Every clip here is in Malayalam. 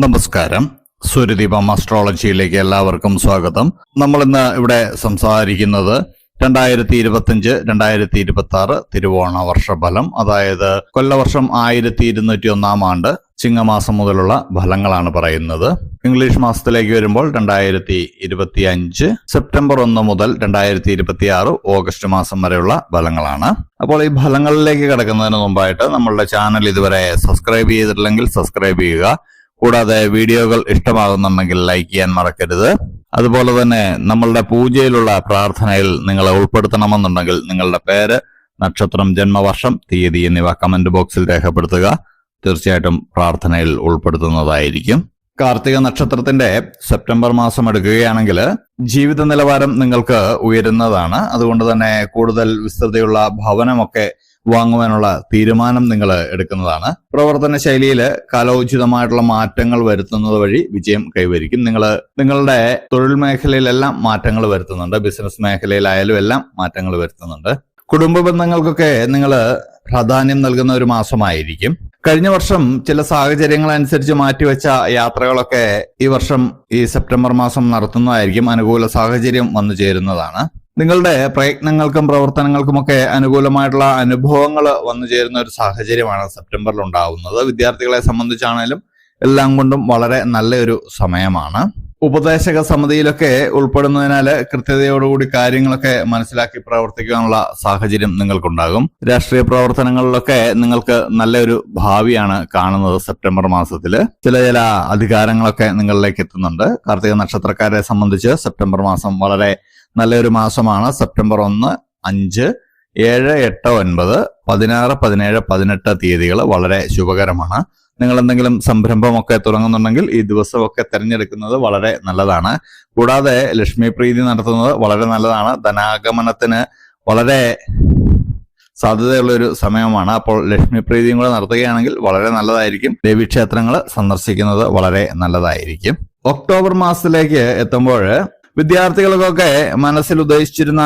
നമസ്കാരം. സൂര്യദീപം അസ്ട്രോളജിയിലേക്ക് എല്ലാവർക്കും സ്വാഗതം. നമ്മൾ ഇന്ന് ഇവിടെ സംസാരിക്കുന്നത് രണ്ടായിരത്തി ഇരുപത്തിയഞ്ച് രണ്ടായിരത്തി ഇരുപത്തി ആറ് തിരുവോണ വർഷഫലം. അതായത് കൊല്ലവർഷം ആയിരത്തി ഇരുന്നൂറ്റി ഒന്നാം ആണ്ട് ചിങ്ങമാസം മുതലുള്ള ഫലങ്ങളാണ് പറയുന്നത്. ഇംഗ്ലീഷ് മാസത്തിലേക്ക് വരുമ്പോൾ രണ്ടായിരത്തി ഇരുപത്തി അഞ്ച് സെപ്റ്റംബർ ഒന്ന് മുതൽ രണ്ടായിരത്തി ഇരുപത്തി ആറ് ഓഗസ്റ്റ് മാസം വരെയുള്ള ഫലങ്ങളാണ്. അപ്പോൾ ഈ ഫലങ്ങളിലേക്ക് കിടക്കുന്നതിന് മുമ്പായിട്ട് നമ്മളുടെ ചാനൽ ഇതുവരെ സബ്സ്ക്രൈബ് ചെയ്തിട്ടില്ലെങ്കിൽ സബ്സ്ക്രൈബ് ചെയ്യുക. കൂടാതെ വീഡിയോകൾ ഇഷ്ടമാകുന്നുണ്ടെങ്കിൽ ലൈക്ക് ചെയ്യാൻ മറക്കരുത്. അതുപോലെ തന്നെ നമ്മളുടെ പൂജയിലുള്ള പ്രാർത്ഥനയിൽ നിങ്ങളെ ഉൾപ്പെടുത്തണമെന്നുണ്ടെങ്കിൽ നിങ്ങളുടെ പേര് നക്ഷത്രം ജന്മവർഷം തീയതി എന്നിവ കമന്റ് ബോക്സിൽ രേഖപ്പെടുത്തുക. തീർച്ചയായിട്ടും പ്രാർത്ഥനയിൽ ഉൾപ്പെടുത്തുന്നതായിരിക്കും. കാർത്തിക നക്ഷത്രത്തിന്റെ സെപ്റ്റംബർ മാസം എടുക്കുകയാണെങ്കിൽ ജീവിത നിലവാരം നിങ്ങൾക്ക് ഉയരുന്നതാണ്. അതുകൊണ്ട് തന്നെ കൂടുതൽ വിസ്തൃതിയുള്ള ഭവനമൊക്കെ വാങ്ങുവാനുള്ള തീരുമാനം നിങ്ങൾ എടുക്കുന്നതാണ്. പ്രവർത്തന ശൈലിയിൽ കാലോചിതമായിട്ടുള്ള മാറ്റങ്ങൾ വരുത്തുന്നത് വഴി വിജയം കൈവരിക്കും. നിങ്ങൾ നിങ്ങളുടെ തൊഴിൽ മേഖലയിലെല്ലാം മാറ്റങ്ങൾ വരുത്തുന്നുണ്ട്. ബിസിനസ് മേഖലയിലായാലും എല്ലാം മാറ്റങ്ങൾ വരുത്തുന്നുണ്ട്. കുടുംബ ബന്ധങ്ങൾക്കൊക്കെ നിങ്ങൾ പ്രാധാന്യം നൽകുന്ന ഒരു മാസമായിരിക്കും. കഴിഞ്ഞ വർഷം ചില സാഹചര്യങ്ങൾ അനുസരിച്ച് മാറ്റിവെച്ച യാത്രകളൊക്കെ ഈ വർഷം ഈ സെപ്റ്റംബർ മാസം നടത്തുന്നതായിരിക്കും. അനുകൂല സാഹചര്യം വന്നു ചേരുന്നതാണ്. നിങ്ങളുടെ പ്രയത്നങ്ങൾക്കും പ്രവർത്തനങ്ങൾക്കുമൊക്കെ അനുകൂലമായിട്ടുള്ള അനുഭവങ്ങൾ വന്നു ചേരുന്ന ഒരു സാഹചര്യമാണ് സെപ്റ്റംബറിൽ ഉണ്ടാവുന്നത്. വിദ്യാർത്ഥികളെ സംബന്ധിച്ചാണേലും എല്ലാം കൊണ്ടും വളരെ നല്ലൊരു സമയമാണ്. ഉപദേശക സമിതിയിലൊക്കെ ഉൾപ്പെടുന്നതിനാൽ കൃത്യതയോടുകൂടി കാര്യങ്ങളൊക്കെ മനസ്സിലാക്കി പ്രവർത്തിക്കാനുള്ള സാഹചര്യം നിങ്ങൾക്കുണ്ടാകും. രാഷ്ട്രീയ പ്രവർത്തനങ്ങളിലൊക്കെ നിങ്ങൾക്ക് നല്ലൊരു ഭാവിയാണ് കാണുന്നത് സെപ്റ്റംബർ മാസത്തിൽ ചില ചില അധികാരങ്ങളൊക്കെ നിങ്ങളിലേക്ക് എത്തുന്നുണ്ട്. കാർത്തിക നക്ഷത്രക്കാരെ സംബന്ധിച്ച് സെപ്റ്റംബർ മാസം വളരെ നല്ലൊരു മാസമാണ്. സെപ്റ്റംബർ ഒന്ന് അഞ്ച് ഏഴ് എട്ട് ഒൻപത് പതിനാറ് പതിനേഴ് പതിനെട്ട് തീയതികൾ വളരെ ശുഭകരമാണ്. നിങ്ങൾ എന്തെങ്കിലും സംരംഭമൊക്കെ തുടങ്ങുന്നുണ്ടെങ്കിൽ ഈ ദിവസമൊക്കെ തിരഞ്ഞെടുക്കുന്നത് വളരെ നല്ലതാണ്. കൂടാതെ ലക്ഷ്മി പ്രീതി നടത്തുന്നത് വളരെ നല്ലതാണ്. ധനാഗമനത്തിന് വളരെ സാധ്യതയുള്ള ഒരു സമയമാണ്. അപ്പോൾ ലക്ഷ്മി പ്രീതിയും കൂടെ നടത്തുകയാണെങ്കിൽ വളരെ നല്ലതായിരിക്കും. ദേവീക്ഷേത്രങ്ങൾ സന്ദർശിക്കുന്നത് വളരെ നല്ലതായിരിക്കും. ഒക്ടോബർ മാസത്തിലേക്ക് എത്തുമ്പോൾ വിദ്യാർത്ഥികൾക്കൊക്കെ മനസ്സിൽ ഉദ്ദേശിച്ചിരുന്ന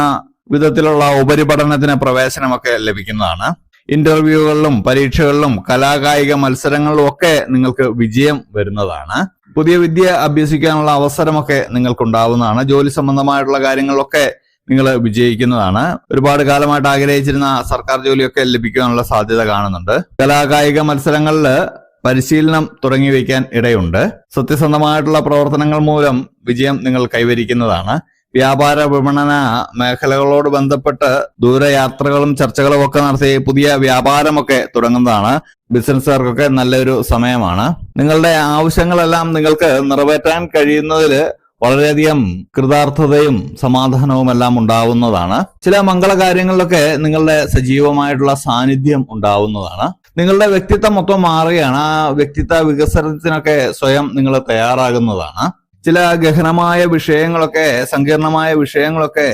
വിധത്തിലുള്ള ഉപരിപഠനത്തിന് പ്രവേശനമൊക്കെ ലഭിക്കുന്നതാണ്. ഇന്റർവ്യൂകളിലും പരീക്ഷകളിലും കലാകായിക മത്സരങ്ങളിലും ഒക്കെ നിങ്ങൾക്ക് വിജയം വരുന്നതാണ്. പുതിയ വിദ്യ അഭ്യസിക്കാനുള്ള അവസരമൊക്കെ നിങ്ങൾക്കുണ്ടാവുന്നതാണ്. ജോലി സംബന്ധമായിട്ടുള്ള കാര്യങ്ങളിലൊക്കെ നിങ്ങൾ വിജയിക്കുന്നതാണ്. ഒരുപാട് കാലമായിട്ട് ആഗ്രഹിച്ചിരുന്ന സർക്കാർ ജോലിയൊക്കെ ലഭിക്കാനുള്ള സാധ്യത കാണുന്നുണ്ട്. കലാകായിക മത്സരങ്ങളിൽ പരിശീലനം തുടങ്ങി വയ്ക്കാൻ ഇടയുണ്ട്. സത്യസന്ധമായിട്ടുള്ള പ്രവർത്തനങ്ങൾ മൂലം വിജയം നിങ്ങൾ കൈവരിക്കുന്നതാണ്. വ്യാപാര വിപണന മേഖലകളോട് ബന്ധപ്പെട്ട് ദൂരയാത്രകളും ചർച്ചകളും ഒക്കെ നടത്തി പുതിയ വ്യാപാരമൊക്കെ തുടങ്ങുന്നതാണ്. ബിസിനസ്സുകാർക്കൊക്കെ നല്ലൊരു സമയമാണ്. നിങ്ങളുടെ ആവശ്യങ്ങളെല്ലാം നിങ്ങൾക്ക് നിറവേറ്റാൻ കഴിയുന്നതിൽ വളരെയധികം കൃതാർത്ഥതയും സമാധാനവും എല്ലാം ഉണ്ടാവുന്നതാണ്. ചില മംഗളകാര്യങ്ങളിലൊക്കെ നിങ്ങളുടെ സജീവമായിട്ടുള്ള സാന്നിധ്യം ഉണ്ടാവുന്നതാണ്. നിങ്ങളുടെ വ്യക്തിത്വം മൊത്തം മാറുകയാണ്. ആ വ്യക്തിത്വ വികസനത്തിനൊക്കെ സ്വയം നിങ്ങൾ തയ്യാറാകുന്നതാണ്. ചില ഗഹനമായ വിഷയങ്ങളൊക്കെ സങ്കീർണമായ വിഷയങ്ങളൊക്കെ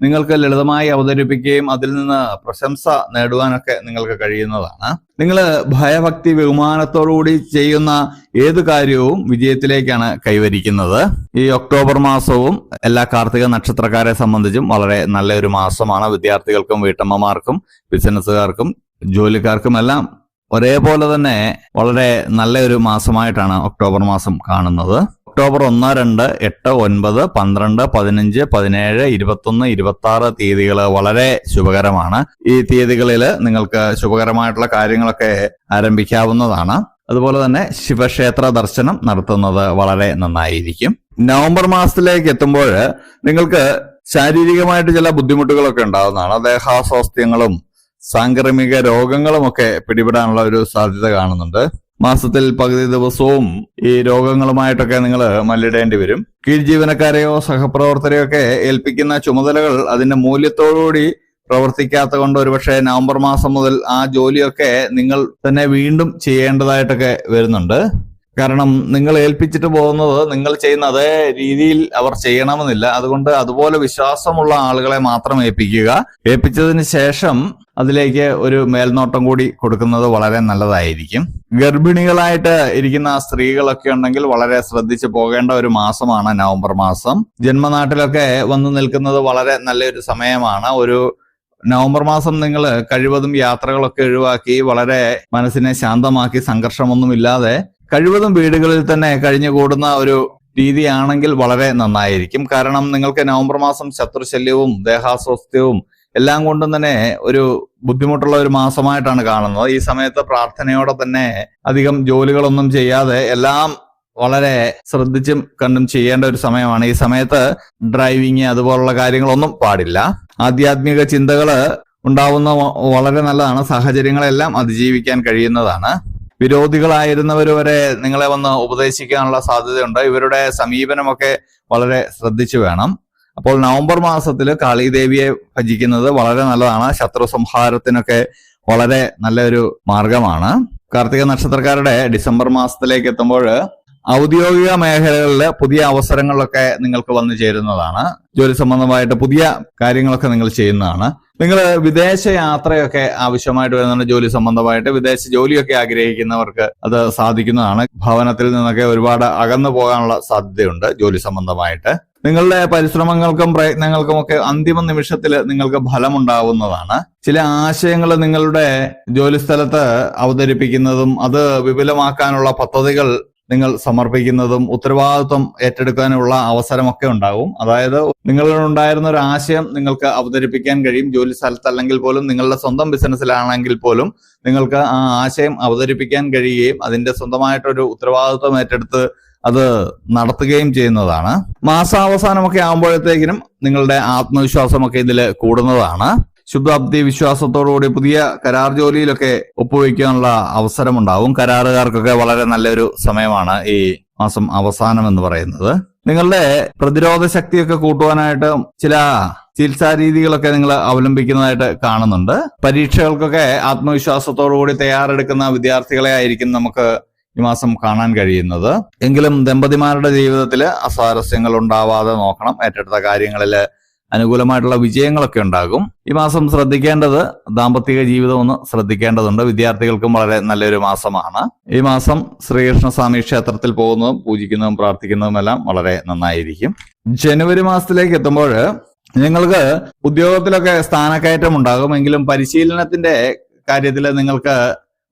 നിങ്ങൾക്ക് ലളിതമായി അവതരിപ്പിക്കുകയും അതിൽ നിന്ന് പ്രശംസ നേടുവാനൊക്കെ നിങ്ങൾക്ക് കഴിയുന്നതാണ്. നിങ്ങൾ ഭയഭക്തി ബഹുമാനത്തോടുകൂടി ചെയ്യുന്ന ഏത് കാര്യവും വിജയത്തിലേക്കാണ് കൈവരിക്കുന്നത്. ഈ ഒക്ടോബർ മാസവും എല്ലാ കാർത്തിക നക്ഷത്രക്കാരെ സംബന്ധിച്ചും വളരെ നല്ലൊരു മാസമാണ്. വിദ്യാർത്ഥികൾക്കും വീട്ടമ്മമാർക്കും ബിസിനസ്സുകാർക്കും ജോലിക്കാർക്കും എല്ലാം ഒരേപോലെ തന്നെ വളരെ നല്ലൊരു മാസമായിട്ടാണ് ഒക്ടോബർ മാസം കാണുന്നത്. ഒക്ടോബർ ഒന്ന് രണ്ട് എട്ട് ഒൻപത് പന്ത്രണ്ട് പതിനഞ്ച് പതിനേഴ് ഇരുപത്തൊന്ന് ഇരുപത്തി തീയതികൾ വളരെ ശുഭകരമാണ്. ഈ തീയതികളിൽ നിങ്ങൾക്ക് ശുഭകരമായിട്ടുള്ള കാര്യങ്ങളൊക്കെ ആരംഭിക്കാവുന്നതാണ്. അതുപോലെ തന്നെ ശിവക്ഷേത്ര ദർശനം നടത്തുന്നത് വളരെ നന്നായിരിക്കും. നവംബർ മാസത്തിലേക്ക് എത്തുമ്പോൾ നിങ്ങൾക്ക് ശാരീരികമായിട്ട് ചില ബുദ്ധിമുട്ടുകളൊക്കെ ഉണ്ടാകുന്നതാണ് ദേഹാസ്വാസ്ഥ്യങ്ങളും സാംക്രമിക രോഗങ്ങളുമൊക്കെ പിടിപെടാനുള്ള ഒരു സാധ്യത കാണുന്നുണ്ട്. മാസത്തിൽ പകുതി ദിവസവും ഈ രോഗങ്ങളുമായിട്ടൊക്കെ നിങ്ങൾ മല്ലിടേണ്ടി വരും. കീഴ് ജീവനക്കാരെയോ സഹപ്രവർത്തകരെയോ ഒക്കെ ഏൽപ്പിക്കുന്ന ചുമതലകൾ അതിന്റെ മൂല്യത്തോടുകൂടി പ്രവർത്തിക്കാത്ത കൊണ്ട് ഒരുപക്ഷെ നവംബർ മാസം മുതൽ ആ ജോലിയൊക്കെ നിങ്ങൾ തന്നെ വീണ്ടും ചെയ്യേണ്ടതായിട്ടൊക്കെ വരുന്നുണ്ട്. കാരണം നിങ്ങൾ ഏൽപ്പിച്ചിട്ട് പോകുന്നത് നിങ്ങൾ ചെയ്യുന്ന അതേ രീതിയിൽ അവർ ചെയ്യണമെന്നില്ല. അതുകൊണ്ട് അതുപോലെ വിശ്വാസമുള്ള ആളുകളെ മാത്രം ഏൽപ്പിക്കുക. ഏൽപ്പിച്ചതിന് ശേഷം അതിലേക്ക് ഒരു മേൽനോട്ടം കൂടി കൊടുക്കുന്നത് വളരെ നല്ലതായിരിക്കും. ഗർഭിണികളായിട്ട് ഇരിക്കുന്ന സ്ത്രീകളൊക്കെ ഉണ്ടെങ്കിൽ വളരെ ശ്രദ്ധിച്ചു പോകേണ്ട ഒരു മാസമാണ് നവംബർ മാസം. ജന്മനാട്ടിലൊക്കെ വന്നു നിൽക്കുന്നത് വളരെ നല്ലൊരു സമയമാണ്. ഒരു നവംബർ മാസം നിങ്ങൾ കഴിവതും യാത്രകളൊക്കെ ഒഴിവാക്കി വളരെ മനസ്സിനെ ശാന്തമാക്കി സംഘർഷമൊന്നുമില്ലാതെ കഴിവതും വീടുകളിൽ തന്നെ കഴിഞ്ഞുകൂടുന്ന ഒരു രീതിയാണെങ്കിൽ വളരെ നന്നായിരിക്കും. കാരണം നിങ്ങൾക്ക് നവംബർ മാസം ശത്രുശല്യവും ദേഹാസ്വാസ്ഥ്യവും എല്ലാം കൊണ്ടും തന്നെ ഒരു ബുദ്ധിമുട്ടുള്ള ഒരു മാസമായിട്ടാണ് കാണുന്നത്. ഈ സമയത്ത് പ്രാർത്ഥനയോടെ തന്നെ അധികം ജോലികളൊന്നും ചെയ്യാതെ എല്ലാം വളരെ ശ്രദ്ധിച്ചും കണ്ടും ചെയ്യേണ്ട ഒരു സമയമാണ്. ഈ സമയത്ത് ഡ്രൈവിങ് അതുപോലുള്ള കാര്യങ്ങളൊന്നും പാടില്ല. ആധ്യാത്മിക ചിന്തകൾ ഉണ്ടാവുന്ന വളരെ നല്ലതാണ്. സാഹചര്യങ്ങളെല്ലാം അതിജീവിക്കാൻ കഴിയുന്നതാണ്. വിരോധികളായിരുന്നവർ വരെ നിങ്ങളെ വന്ന് ഉപദേശിക്കാനുള്ള സാധ്യതയുണ്ട്. ഇവരുടെ സമീപനമൊക്കെ വളരെ ശ്രദ്ധിച്ചു വേണം. അപ്പോൾ നവംബർ മാസത്തിൽ കാളിദേവിയെ ഭജിക്കുന്നത് വളരെ നല്ലതാണ്. ശത്രു സംഹാരത്തിനൊക്കെ വളരെ നല്ലൊരു മാർഗമാണ്. കാർത്തിക നക്ഷത്രക്കാരുടെ ഡിസംബർ മാസത്തിലേക്ക് എത്തുമ്പോൾ ഔദ്യോഗിക മേഖലകളിൽ പുതിയ അവസരങ്ങളൊക്കെ നിങ്ങൾക്ക് വന്നു ചേരുന്നതാണ്. ജോലി സംബന്ധമായിട്ട് പുതിയ കാര്യങ്ങളൊക്കെ നിങ്ങൾ ചെയ്യുന്നതാണ്. നിങ്ങൾ വിദേശ യാത്രയൊക്കെ ആവശ്യമായിട്ട് വരുന്നുണ്ട്. ജോലി സംബന്ധമായിട്ട് വിദേശ ജോലിയൊക്കെ ആഗ്രഹിക്കുന്നവർക്ക് അത് സാധിക്കുന്നതാണ്. ഭവനത്തിൽ നിന്നൊക്കെ ഒരുപാട് അകന്നു പോകാനുള്ള സാധ്യതയുണ്ട് ജോലി സംബന്ധമായിട്ട്. നിങ്ങളുടെ പരിശ്രമങ്ങൾക്കും പ്രയത്നങ്ങൾക്കും ഒക്കെ അന്തിമ നിമിഷത്തിൽ നിങ്ങൾക്ക് ഫലമുണ്ടാവുന്നതാണ്. ചില ആശയങ്ങൾ നിങ്ങളുടെ ജോലിസ്ഥലത്ത് അവതരിപ്പിക്കുന്നതും അത് വിപുലമാക്കാനുള്ള പദ്ധതികൾ നിങ്ങൾ സമർപ്പിക്കുന്നതും ഉത്തരവാദിത്വം ഏറ്റെടുക്കാനുള്ള അവസരമൊക്കെ ഉണ്ടാകും അതായത് നിങ്ങളുണ്ടായിരുന്ന ഒരു ആശയം നിങ്ങൾക്ക് അവതരിപ്പിക്കാൻ കഴിയും. ജോലി സ്ഥലത്തല്ലെങ്കിൽ പോലും നിങ്ങളുടെ സ്വന്തം ബിസിനസ്സിലാണെങ്കിൽ പോലും നിങ്ങൾക്ക് ആ ആശയം അവതരിപ്പിക്കാൻ കഴിയുകയും അതിന്റെ സ്വന്തമായിട്ടൊരു ഉത്തരവാദിത്വം ഏറ്റെടുത്ത് അത് നടത്തുകയും ചെയ്യുന്നതാണ്. മാസാവസാനമൊക്കെ ആകുമ്പോഴത്തേക്കിനും നിങ്ങളുടെ ആത്മവിശ്വാസമൊക്കെ ഇതിൽ കൂടുന്നതാണ്. ശുദ്ധാബ്ദി വിശ്വാസത്തോടുകൂടി പുതിയ കരാർ ജോലിയിലൊക്കെ ഒപ്പുവെക്കാനുള്ള അവസരമുണ്ടാവും. കരാറുകാർക്കൊക്കെ വളരെ നല്ലൊരു സമയമാണ് ഈ മാസം അവസാനം എന്ന് പറയുന്നത്. നിങ്ങളുടെ പ്രതിരോധ ശക്തിയൊക്കെ കൂട്ടുവാനായിട്ട് ചില ചികിത്സാ രീതികളൊക്കെ നിങ്ങൾ അവലംബിക്കുന്നതായിട്ട് കാണുന്നുണ്ട്. പരീക്ഷകൾക്കൊക്കെ ആത്മവിശ്വാസത്തോടുകൂടി തയ്യാറെടുക്കുന്ന വിദ്യാർത്ഥികളെ ആയിരിക്കും നമുക്ക് ഈ മാസം കാണാൻ കഴിയുന്നത്. എങ്കിലും ദമ്പതിമാരുടെ ജീവിതത്തിൽ അസ്വാരസ്യങ്ങൾ ഉണ്ടാവാതെ നോക്കണം. ഏറ്റെടുത്ത കാര്യങ്ങളിൽ അനുകൂലമായിട്ടുള്ള വിജയങ്ങളൊക്കെ ഉണ്ടാകും. ഈ മാസം ശ്രദ്ധിക്കേണ്ടത് ദാമ്പത്തിക ജീവിതം ഒന്ന് ശ്രദ്ധിക്കേണ്ടതുണ്ട്. വിദ്യാർത്ഥികൾക്കും വളരെ നല്ലൊരു മാസമാണ്. ഈ മാസം ശ്രീകൃഷ്ണസ്വാമി ക്ഷേത്രത്തിൽ പോകുന്നതും പൂജിക്കുന്നതും പ്രാർത്ഥിക്കുന്നതും എല്ലാം വളരെ നന്നായിരിക്കും. ജനുവരി മാസത്തിലേക്ക് എത്തുമ്പോൾ നിങ്ങൾക്ക് ഉദ്യോഗത്തിലൊക്കെ സ്ഥാനക്കയറ്റം ഉണ്ടാകും. എങ്കിലും പരിശീലനത്തിന്റെ കാര്യത്തിൽ നിങ്ങൾക്ക്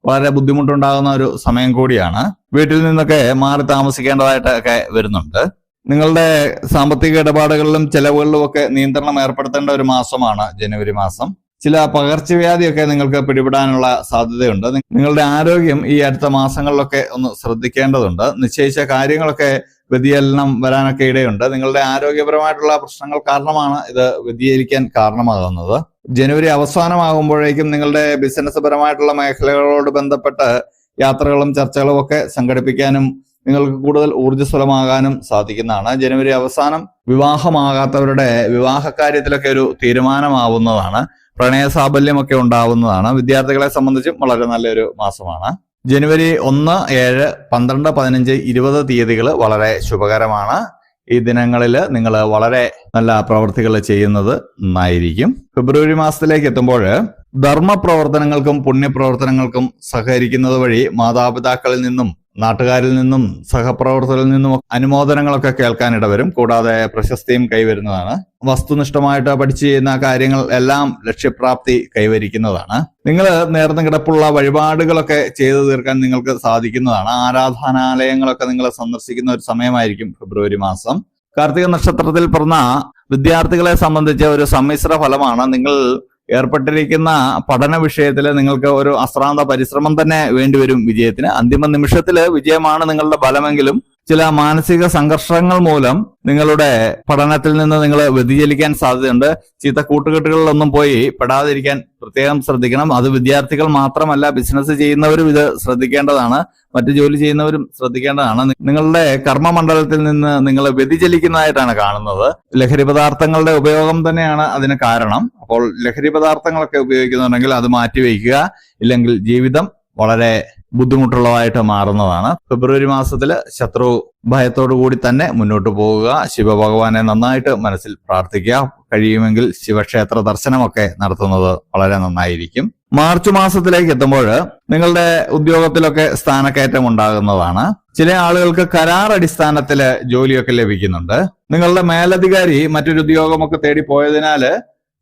വളരെ ബുദ്ധിമുട്ടുണ്ടാകുന്ന ഒരു സമയം കൂടിയാണ്. വീട്ടിൽ നിന്നൊക്കെ മാറി താമസിക്കേണ്ടതായിട്ടൊക്കെ വരുന്നുണ്ട്. നിങ്ങളുടെ സാമ്പത്തിക ഇടപാടുകളിലും ചെലവുകളിലും ഒക്കെ നിയന്ത്രണം ഏർപ്പെടുത്തേണ്ട ഒരു മാസമാണ് ജനുവരി മാസം. ചില പകർച്ചവ്യാധിയൊക്കെ നിങ്ങൾക്ക് പിടിപെടാനുള്ള സാധ്യതയുണ്ട്. നിങ്ങളുടെ ആരോഗ്യം ഈ അടുത്ത മാസങ്ങളിലൊക്കെ ഒന്ന് ശ്രദ്ധിക്കേണ്ടതുണ്ട്. നിശ്ചയിച്ച കാര്യങ്ങളൊക്കെ വ്യതിചലനം വരാനൊക്കെ ഇടയുണ്ട്. നിങ്ങളുടെ ആരോഗ്യപരമായിട്ടുള്ള പ്രശ്നങ്ങൾ കാരണമാണ് ഇത് വ്യതിചലിക്കാൻ കാരണമാകുന്നത്. ജനുവരി അവസാനമാകുമ്പോഴേക്കും നിങ്ങളുടെ ബിസിനസ് പരമായിട്ടുള്ള മേഖലകളോട് ബന്ധപ്പെട്ട് യാത്രകളും ചർച്ചകളും ഒക്കെ സംഘടിപ്പിക്കാനും നിങ്ങൾക്ക് കൂടുതൽ ഊർജസ്വലമാകാനും സാധിക്കുന്നതാണ്. ജനുവരി അവസാനം വിവാഹമാകാത്തവരുടെ വിവാഹ കാര്യത്തിലൊക്കെ ഒരു തീരുമാനമാവുന്നതാണ്. പ്രണയ സാഫല്യമൊക്കെ ഉണ്ടാവുന്നതാണ്. വിദ്യാർത്ഥികളെ സംബന്ധിച്ചും വളരെ നല്ലൊരു മാസമാണ്. ജനുവരി ഒന്ന് ഏഴ് പന്ത്രണ്ട് പതിനഞ്ച് ഇരുപത് തീയതികൾ വളരെ ശുഭകരമാണ്. ഈ ദിനങ്ങളിൽ നിങ്ങൾ വളരെ നല്ല പ്രവർത്തികൾ ചെയ്യുന്നത് നന്നായിരിക്കും. ഫെബ്രുവരി മാസത്തിലേക്ക് എത്തുമ്പോൾ ധർമ്മപ്രവർത്തനങ്ങൾക്കും പുണ്യപ്രവർത്തനങ്ങൾക്കും സഹകരിക്കുന്നത് വഴി മാതാപിതാക്കളിൽ നിന്നും നാട്ടുകാരിൽ നിന്നും സഹപ്രവർത്തകരിൽ നിന്നും അനുമോദനങ്ങളൊക്കെ കേൾക്കാനിട വരും കൂടാതെ പ്രശസ്തിയും കൈവരുന്നതാണ്. വസ്തുനിഷ്ഠമായിട്ട് പഠിച്ചു ചെയ്യുന്ന കാര്യങ്ങൾ എല്ലാം ലക്ഷ്യപ്രാപ്തി കൈവരിക്കുന്നതാണ്. നിങ്ങൾ നേർന്നു കിടപ്പുള്ള വഴിപാടുകളൊക്കെ ചെയ്തു തീർക്കാൻ നിങ്ങൾക്ക് സാധിക്കുന്നതാണ്. ആരാധനാലയങ്ങളൊക്കെ നിങ്ങൾ സന്ദർശിക്കുന്ന ഒരു സമയമായിരിക്കും ഫെബ്രുവരി മാസം. കാർത്തിക നക്ഷത്രത്തിൽ പിറന്ന വിദ്യാർത്ഥികളെ സംബന്ധിച്ച ഒരു സമ്മിശ്ര ഫലമാണ്. നിങ്ങൾ ഏർപ്പെട്ടിരിക്കുന്ന പഠന വിഷയത്തിൽ നിങ്ങൾക്ക് ഒരു അശ്രാന്ത പരിശ്രമം തന്നെ വേണ്ടിവരും വിജയത്തിന്. അന്തിമ നിമിഷത്തിൽ വിജയമാണ് നിങ്ങളുടെ ബലമെങ്കിലും ചില മാനസിക സംഘർഷങ്ങൾ മൂലം നിങ്ങളുടെ പഠനത്തിൽ നിന്ന് നിങ്ങൾ വ്യതിചലിക്കാൻ സാധ്യതയുണ്ട്. ചീത്ത കൂട്ടുകെട്ടുകളിലൊന്നും പോയി പെടാതിരിക്കാൻ പ്രത്യേകം ശ്രദ്ധിക്കണം. അത് വിദ്യാർത്ഥികൾ മാത്രമല്ല ബിസിനസ് ചെയ്യുന്നവരും ഇത് ശ്രദ്ധിക്കേണ്ടതാണ്. മറ്റു ജോലി ചെയ്യുന്നവരും ശ്രദ്ധിക്കേണ്ടതാണ്. നിങ്ങളുടെ കർമ്മമണ്ഡലത്തിൽ നിന്ന് നിങ്ങൾ വ്യതിചലിക്കുന്നതായിട്ടാണ് കാണുന്നത്. ലഹരി പദാർത്ഥങ്ങളുടെ ഉപയോഗം തന്നെയാണ് അതിന് കാരണം. അപ്പോൾ ലഹരി പദാർത്ഥങ്ങളൊക്കെ ഉപയോഗിക്കുന്നുണ്ടെങ്കിൽ അത് മാറ്റിവെക്കുക ഇല്ലെങ്കിൽ ജീവിതം വളരെ ബുദ്ധിമുട്ടുള്ളതായിട്ട് മാറുന്നതാണ്. ഫെബ്രുവരി മാസത്തിൽ ശത്രു ഭയത്തോടു കൂടി തന്നെ മുന്നോട്ട് പോവുക ശിവഭഗവാനെ നന്നായിട്ട് മനസ്സിൽ പ്രാർത്ഥിക്കുക. കഴിയുമെങ്കിൽ ശിവക്ഷേത്ര ദർശനമൊക്കെ നടത്തുന്നത് വളരെ നന്നായിരിക്കും. മാർച്ച് മാസത്തിലേക്ക് എത്തുമ്പോൾ നിങ്ങളുടെ ഉദ്യോഗത്തിലൊക്കെ സ്ഥാനക്കയറ്റം ഉണ്ടാകുന്നതാണ്. ചില ആളുകൾക്ക് കരാർ അടിസ്ഥാനത്തിൽ ജോലിയൊക്കെ ലഭിക്കുന്നുണ്ട്. നിങ്ങളുടെ മേലധികാരി മറ്റൊരു ഉദ്യോഗമൊക്കെ തേടി പോയതിനാല്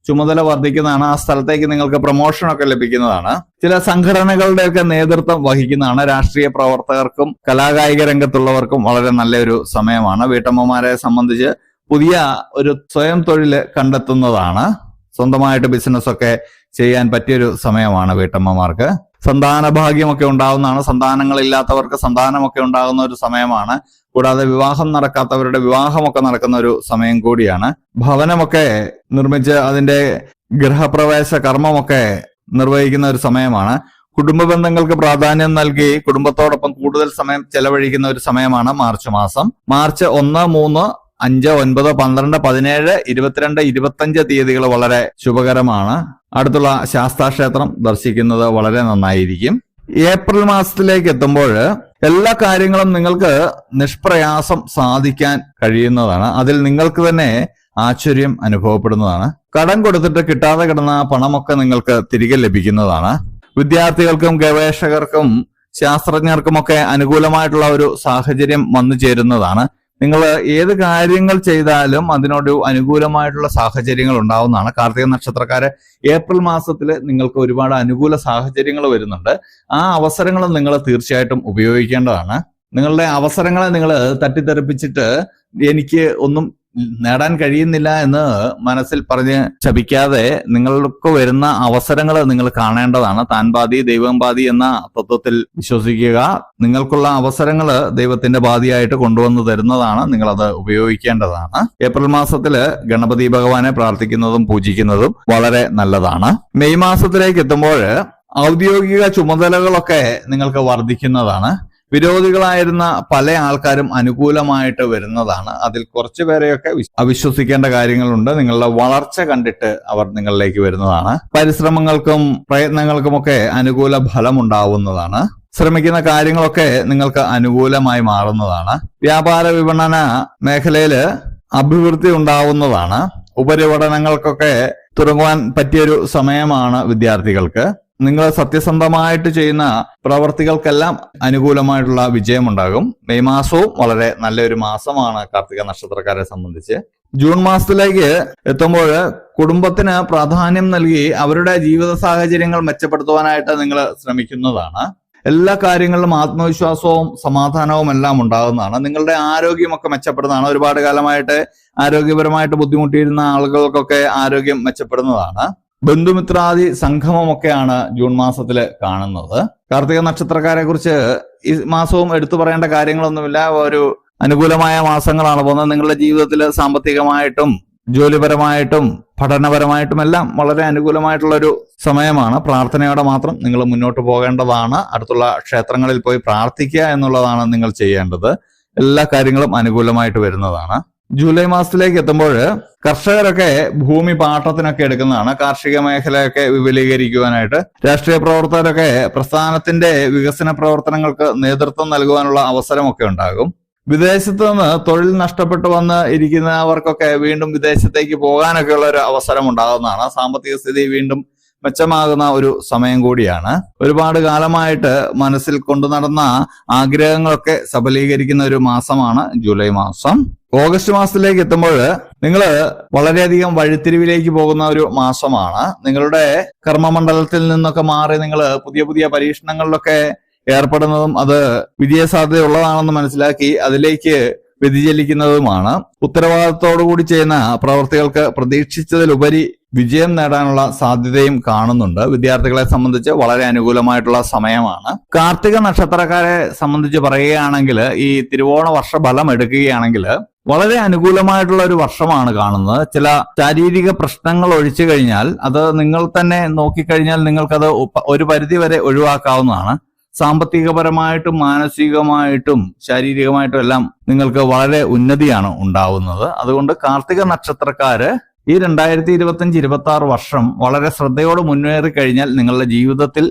ചുമതല വർദ്ധിക്കുന്നതാണ്. ആ സ്ഥലത്തേക്ക് നിങ്ങൾക്ക് പ്രൊമോഷൻ ഒക്കെ ലഭിക്കുന്നതാണ്. ചില സംഘടനകളുടെയൊക്കെ നേതൃത്വം വഹിക്കുന്നതാണ്. രാഷ്ട്രീയ പ്രവർത്തകർക്കും കലാകായിക രംഗത്തുള്ളവർക്കും വളരെ നല്ലൊരു സമയമാണ്. വീട്ടമ്മമാരെ സംബന്ധിച്ച് പുതിയ ഒരു സ്വയം തൊഴിൽ കണ്ടെത്തുന്നതാണ്. സ്വന്തമായിട്ട് ബിസിനസ് ഒക്കെ ചെയ്യാൻ പറ്റിയൊരു സമയമാണ് വീട്ടമ്മമാർക്ക്. സന്താന ഭാഗ്യമൊക്കെ ഉണ്ടാവുന്നതാണ്. സന്താനങ്ങളില്ലാത്തവർക്ക് സന്താനമൊക്കെ ഉണ്ടാകുന്ന ഒരു സമയമാണ്. കൂടാതെ വിവാഹം നടക്കാത്തവരുടെ വിവാഹമൊക്കെ നടക്കുന്ന ഒരു സമയം കൂടിയാണ്. ഭവനമൊക്കെ നിർമ്മിച്ച് അതിന്റെ ഗൃഹപ്രവേശ കർമ്മമൊക്കെ നിർവഹിക്കുന്ന ഒരു സമയമാണ്. കുടുംബ ബന്ധങ്ങൾക്ക് പ്രാധാന്യം നൽകി കുടുംബത്തോടൊപ്പം കൂടുതൽ സമയം ചെലവഴിക്കുന്ന ഒരു സമയമാണ് മാർച്ച് മാസം. മാർച്ച് ഒന്ന് മൂന്ന് അഞ്ച് ഒൻപത് പന്ത്രണ്ട് പതിനേഴ് ഇരുപത്തിരണ്ട് ഇരുപത്തഞ്ച് തീയതികൾ വളരെ ശുഭകരമാണ്. അടുത്തുള്ള ശാസ്താക്ഷേത്രം ദർശിക്കുന്നത് വളരെ നന്നായിരിക്കും. ഏപ്രിൽ മാസത്തിലേക്ക് എത്തുമ്പോൾ എല്ലാ കാര്യങ്ങളും നിങ്ങൾക്ക് നിഷ്പ്രയാസം സാധിക്കാൻ കഴിയുന്നതാണ്. അതിൽ നിങ്ങൾക്ക് തന്നെ ആശ്ചര്യം അനുഭവപ്പെടുന്നതാണ്. കടം കൊടുത്തിട്ട് കിട്ടാതെ കിടന്ന പണമൊക്കെ നിങ്ങൾക്ക് തിരികെ ലഭിക്കുന്നതാണ്. വിദ്യാർത്ഥികൾക്കും ഗവേഷകർക്കും ശാസ്ത്രജ്ഞർക്കുമൊക്കെ അനുകൂലമായിട്ടുള്ള ഒരു സാഹചര്യം വന്നു ചേരുന്നതാണ്. നിങ്ങൾ ഏത് കാര്യങ്ങൾ ചെയ്താലും അതിനോട് അനുകൂലമായിട്ടുള്ള സാഹചര്യങ്ങൾ ഉണ്ടാവുന്നതാണ്. കാർത്തിക നക്ഷത്രക്കാരെ ഏപ്രിൽ മാസത്തിൽ നിങ്ങൾക്ക് ഒരുപാട് അനുകൂല സാഹചര്യങ്ങൾ വരുന്നുണ്ട്. ആ അവസരങ്ങൾ നിങ്ങൾ തീർച്ചയായിട്ടും ഉപയോഗിക്കേണ്ടതാണ്. നിങ്ങളുടെ അവസരങ്ങളെ നിങ്ങൾ തട്ടിത്തെറിപ്പിച്ചിട്ട് എനിക്ക് ഒന്നും നേടാൻ കഴിയുന്നില്ല എന്ന് മനസ്സിൽ പറഞ്ഞ് ശപിക്കാതെ നിങ്ങൾക്ക് വരുന്ന അവസരങ്ങൾ നിങ്ങൾ കാണേണ്ടതാണ്. താൻ പാതി ദൈവം പാതി എന്ന തത്വത്തിൽ വിശ്വസിക്കുക. നിങ്ങൾക്കുള്ള അവസരങ്ങൾ ദൈവത്തിന്റെ ബാധിയായിട്ട് കൊണ്ടുവന്ന് തരുന്നതാണ്. നിങ്ങൾ അത് ഉപയോഗിക്കേണ്ടതാണ്. ഏപ്രിൽ മാസത്തിൽ ഗണപതി ഭഗവാനെ പ്രാർത്ഥിക്കുന്നതും പൂജിക്കുന്നതും വളരെ നല്ലതാണ്. മെയ് മാസത്തിലേക്ക് എത്തുമ്പോൾ ഔദ്യോഗിക ചുമതലകളൊക്കെ നിങ്ങൾക്ക് വർദ്ധിക്കുന്നതാണ്. വിരോധികളായിരുന്ന പല ആൾക്കാരും അനുകൂലമായിട്ട് വരുന്നതാണ്. അതിൽ കുറച്ചു പേരെയൊക്കെ വിശ്- അവിശ്വസിക്കേണ്ട കാര്യങ്ങളുണ്ട്. നിങ്ങളുടെ വളർച്ച കണ്ടിട്ട് അവർ നിങ്ങളിലേക്ക് വരുന്നതാണ്. പരിശ്രമങ്ങൾക്കും പ്രയത്നങ്ങൾക്കുമൊക്കെ അനുകൂല ഫലം ഉണ്ടാവുന്നതാണ് ശ്രമിക്കുന്ന കാര്യങ്ങളൊക്കെ നിങ്ങൾക്ക് അനുകൂലമായി മാറുന്നതാണ്. വ്യാപാര വിപണന മേഖലയിൽ അഭിവൃദ്ധി ഉണ്ടാവുന്നതാണ്. ഉപരിപഠനങ്ങൾക്കൊക്കെ തുടങ്ങുവാൻ പറ്റിയൊരു സമയമാണ് വിദ്യാർത്ഥികൾക്ക്. നിങ്ങൾ സത്യസന്ധമായിട്ട് ചെയ്യുന്ന പ്രവർത്തികൾക്കെല്ലാം അനുകൂലമായിട്ടുള്ള വിജയമുണ്ടാകും. മെയ് മാസവും വളരെ നല്ലൊരു മാസമാണ് കാർത്തിക നക്ഷത്രക്കാരെ സംബന്ധിച്ച്. ജൂൺ മാസത്തിലേക്ക് എത്തുമ്പോൾ കുടുംബത്തിന് പ്രാധാന്യം നൽകി അവരുടെ ജീവിത സാഹചര്യങ്ങൾ മെച്ചപ്പെടുത്തുവാനായിട്ട് നിങ്ങൾ ശ്രമിക്കുന്നതാണ്. എല്ലാ കാര്യങ്ങളിലും ആത്മവിശ്വാസവും സമാധാനവും എല്ലാം ഉണ്ടാകുന്നതാണ്. നിങ്ങളുടെ ആരോഗ്യമൊക്കെ മെച്ചപ്പെടുന്നതാണ്. ഒരുപാട് കാലമായിട്ട് ആരോഗ്യപരമായിട്ട് ബുദ്ധിമുട്ടിയിരുന്ന ആളുകൾക്കൊക്കെ ആരോഗ്യം മെച്ചപ്പെടുന്നതാണ്. ബന്ധുമിത്രാദി സംഗമമൊക്കെയാണ് ജൂൺ മാസത്തിൽ കാണുന്നത്. കാർത്തിക നക്ഷത്രക്കാരെ കുറിച്ച് ഈ മാസവും എടുത്തു പറയേണ്ട കാര്യങ്ങളൊന്നുമില്ല. ഒരു അനുകൂലമായ മാസങ്ങളാണ് പോകുന്നത്. നിങ്ങളുടെ ജീവിതത്തിൽ സാമ്പത്തികമായിട്ടും ജോലിപരമായിട്ടും പഠനപരമായിട്ടും എല്ലാം വളരെ അനുകൂലമായിട്ടുള്ള ഒരു സമയമാണ്. പ്രാർത്ഥനയോടെ മാത്രം നിങ്ങൾ മുന്നോട്ട് പോകേണ്ടതാണ്. അടുത്തുള്ള ക്ഷേത്രങ്ങളിൽ പോയി പ്രാർത്ഥിക്കുക എന്നുള്ളതാണ് നിങ്ങൾ ചെയ്യേണ്ടത്. എല്ലാ കാര്യങ്ങളും അനുകൂലമായിട്ട് വരുന്നതാണ്. ജൂലൈ മാസത്തിലേക്ക് എത്തുമ്പോൾ കർഷകരൊക്കെ ഭൂമി പാട്ടത്തിനൊക്കെ എടുക്കുന്നതാണ്. കാർഷിക മേഖലയൊക്കെ വിപുലീകരിക്കുവാനായിട്ട് രാഷ്ട്രീയ പ്രവർത്തകരൊക്കെ പ്രസ്ഥാനത്തിന്റെ വികസന പ്രവർത്തനങ്ങൾക്ക് നേതൃത്വം നൽകുവാനുള്ള അവസരമൊക്കെ ഉണ്ടാകും. വിദേശത്ത് നിന്ന് തൊഴിൽ നഷ്ടപ്പെട്ടു വന്ന് ഇരിക്കുന്നവർക്കൊക്കെ വീണ്ടും വിദേശത്തേക്ക് പോകാനൊക്കെയുള്ള ഒരു അവസരം ഉണ്ടാകുന്നതാണ്. സാമ്പത്തിക സ്ഥിതി വീണ്ടും മെച്ചമാകുന്ന ഒരു സമയം കൂടിയാണ്. ഒരുപാട് കാലമായിട്ട് മനസ്സിൽ കൊണ്ടു നടന്ന ആഗ്രഹങ്ങളൊക്കെ സബലീകരിക്കുന്ന ഒരു മാസമാണ് ജൂലൈ മാസം. ഓഗസ്റ്റ് മാസത്തിലേക്ക് എത്തുമ്പോൾ നിങ്ങൾ വളരെയധികം വഴിത്തിരിവിലേക്ക് പോകുന്ന ഒരു മാസമാണ്. നിങ്ങളുടെ കർമ്മമണ്ഡലത്തിൽ നിന്നൊക്കെ മാറി നിങ്ങൾ പുതിയ പുതിയ പരീക്ഷണങ്ങളിലൊക്കെ ഏർപ്പെടുന്നതും അത് വിജയസാധ്യതയുള്ളതാണെന്ന് മനസ്സിലാക്കി അതിലേക്ക് വ്യതിചലിക്കുന്നതുമാണ്. ഉത്തരവാദിത്തോടുകൂടി ചെയ്യുന്ന പ്രവർത്തികൾക്ക് പ്രതീക്ഷിച്ചതിലുപരി വിജയം നേടാനുള്ള സാധ്യതയും കാണുന്നുണ്ട്. വിദ്യാർത്ഥികളെ സംബന്ധിച്ച് വളരെ അനുകൂലമായിട്ടുള്ള സമയമാണ്. കാർത്തിക നക്ഷത്രക്കാരെ സംബന്ധിച്ച് പറയുകയാണെങ്കിൽ ഈ തിരുവോണ വർഷ ഫലം എടുക്കുകയാണെങ്കിൽ വളരെ അനുകൂലമായിട്ടുള്ള ഒരു വർഷമാണ് കാണുന്നത്. ചില ശാരീരിക പ്രശ്നങ്ങൾ ഒഴിച്ചു കഴിഞ്ഞാൽ അത് നിങ്ങൾ തന്നെ നോക്കിക്കഴിഞ്ഞാൽ നിങ്ങൾക്കത് ഒരു പരിധി വരെ ഒഴിവാക്കാവുന്നതാണ്. സാമ്പത്തികപരമായിട്ടും മാനസികമായിട്ടും ശാരീരികമായിട്ടും എല്ലാം നിങ്ങൾക്ക് വളരെ ഉന്നതിയാണ് ഉണ്ടാവുന്നത്. അതുകൊണ്ട് കാർത്തിക നക്ഷത്രക്കാര് ഈ രണ്ടായിരത്തി ഇരുപത്തഞ്ച് ഇരുപത്തി ആറ് വർഷം വളരെ ശ്രദ്ധയോടെ മുന്നേറി കഴിഞ്ഞാൽ നിങ്ങളുടെ ജീവിതത്തിൽ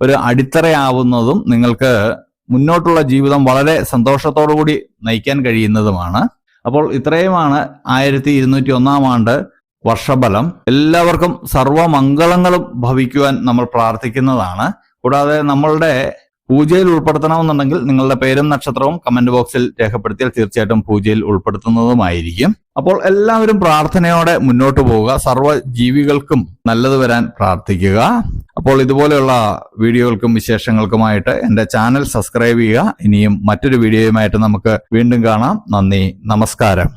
ഒരു അടിത്തറയാവുന്നതും നിങ്ങൾക്ക് മുന്നോട്ടുള്ള ജീവിതം വളരെ സന്തോഷത്തോടു കൂടി നയിക്കാൻ കഴിയുന്നതുമാണ്. അപ്പോൾ ഇത്രയുമാണ് ആയിരത്തി ഇരുന്നൂറ്റി ഒന്നാം ആണ്ട് വർഷഫലം. എല്ലാവർക്കും സർവമംഗളങ്ങളും ഭവിക്കുവാൻ നമ്മൾ പ്രാർത്ഥിക്കുന്നതാണ്. കൂടാതെ നമ്മളുടെ പൂജയിൽ ഉൾപ്പെടുത്തണമെന്നുണ്ടെങ്കിൽ നിങ്ങളുടെ പേരും നക്ഷത്രവും കമന്റ് ബോക്സിൽ രേഖപ്പെടുത്തിയാൽ തീർച്ചയായിട്ടും പൂജയിൽ ഉൾപ്പെടുത്തുന്നതുമായിരിക്കും. അപ്പോൾ എല്ലാവരും പ്രാർത്ഥനയോടെ മുന്നോട്ട് പോവുക. സർവ ജീവികൾക്കും നല്ലത് വരാൻ പ്രാർത്ഥിക്കുക. അപ്പോൾ ഇതുപോലെയുള്ള വീഡിയോകൾക്കും വിശേഷങ്ങൾക്കുമായിട്ട് എന്റെ ചാനൽ സബ്സ്ക്രൈബ് ചെയ്യുക. ഇനിയും മറ്റൊരു വീഡിയോയുമായിട്ട് നമുക്ക് വീണ്ടും കാണാം. നന്ദി നമസ്കാരം.